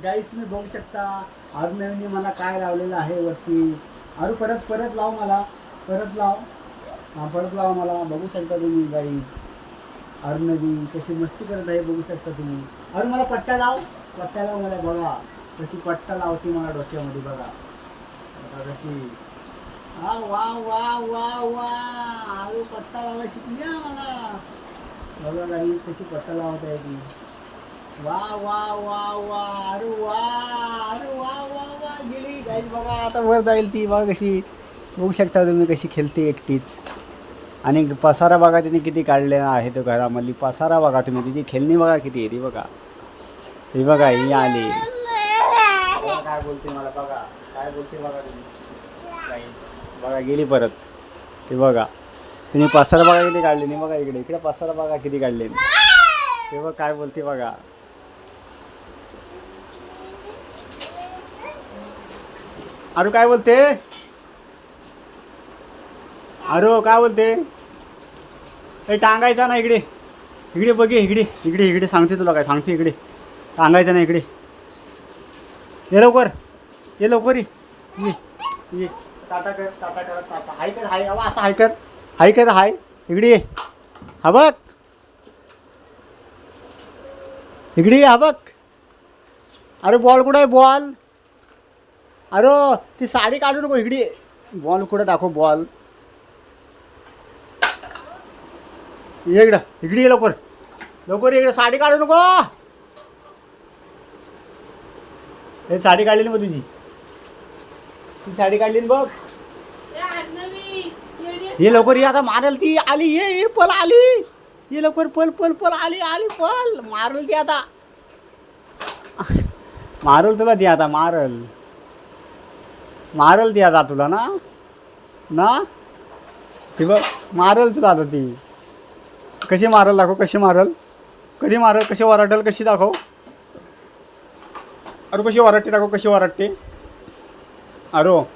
Guys तुम्ही बघू शकता अर्णवीने मला काय लावलेलं आहे वरती. अरू परत परत लाव मला. परत लाव. हा परत लाव मला. बघू शकता तुम्ही गाईच अरुणवी कशी मस्ती करत आहे बघू शकता तुम्ही. अरू मला पट्टा लाव. पट्टा लाव मला बघा. कशी पट्टा लावते मला डोक्यामध्ये बघा. कशी. हा वा वा वा वा. अरू पट्टा लावायला शिकली मला. बघा गाई कशी पट्टा लावत आहे ती वा वा वा वा अरे वा अरे वा वा वा गेली बघा आता वर जाईल ती बघा कशी. बघू शकता तुम्ही कशी खेळते एकटीच. आणि पसारा बघा तिने किती काढले आहे तो घरामधली. पसारा बघा तुम्ही तिची खेळणी बघा किती आहे ती बघा. ती बघा ही आली. काय बोलते मला बघा. काय बोलते बघा तुम्ही. बघा गेली परत. ते बघा. तिने पसारा बघा किती काढले. नाही बघा इकडे इकडे पसारा बघा किती काढले. ते काय बोलते बघा. अरे काय बोलते? अरे काय बोलते? ए टांगायचा ना इकडे. इकडे बघे इकडे. इकडे इकडे. सांगते तुला काय. सांगते इकडे. टांगायचं ना इकडे. ये लवकर. ये लवकर ये. ये टाटा कर टाटा कर टाटा. हाय कर हाय. अवा असं हाय कर. हाय कर हाय. इकडे ये. हा बघ. इकडे हा बघ. अरे बॉल कुठं आहे? बॉल. अरे ती साडी काढू नको इकडे. बॉल कुठं टाकू बॉल? इकडं इकडे ये लवकर. लवकर इकडे साडी काढू नको. हे साडी काढली ना मग तुझी. ती साडी काढली ना बघ. ये लवकर ये आता मारल ती. आली ये ये पल आली. ये लवकर पल पल पल आली आली पल मारल ती आता. मारल तुला ती आता मारल. मारल ती आता तुला ना? ना? ती बघ मारल तुला आता ती. कशी मारल दाखव कशी मारल? कधी मारल कशी वराटल कशी दाखव? अरे कशी वराटते दाखव कशी वराटते. अरो.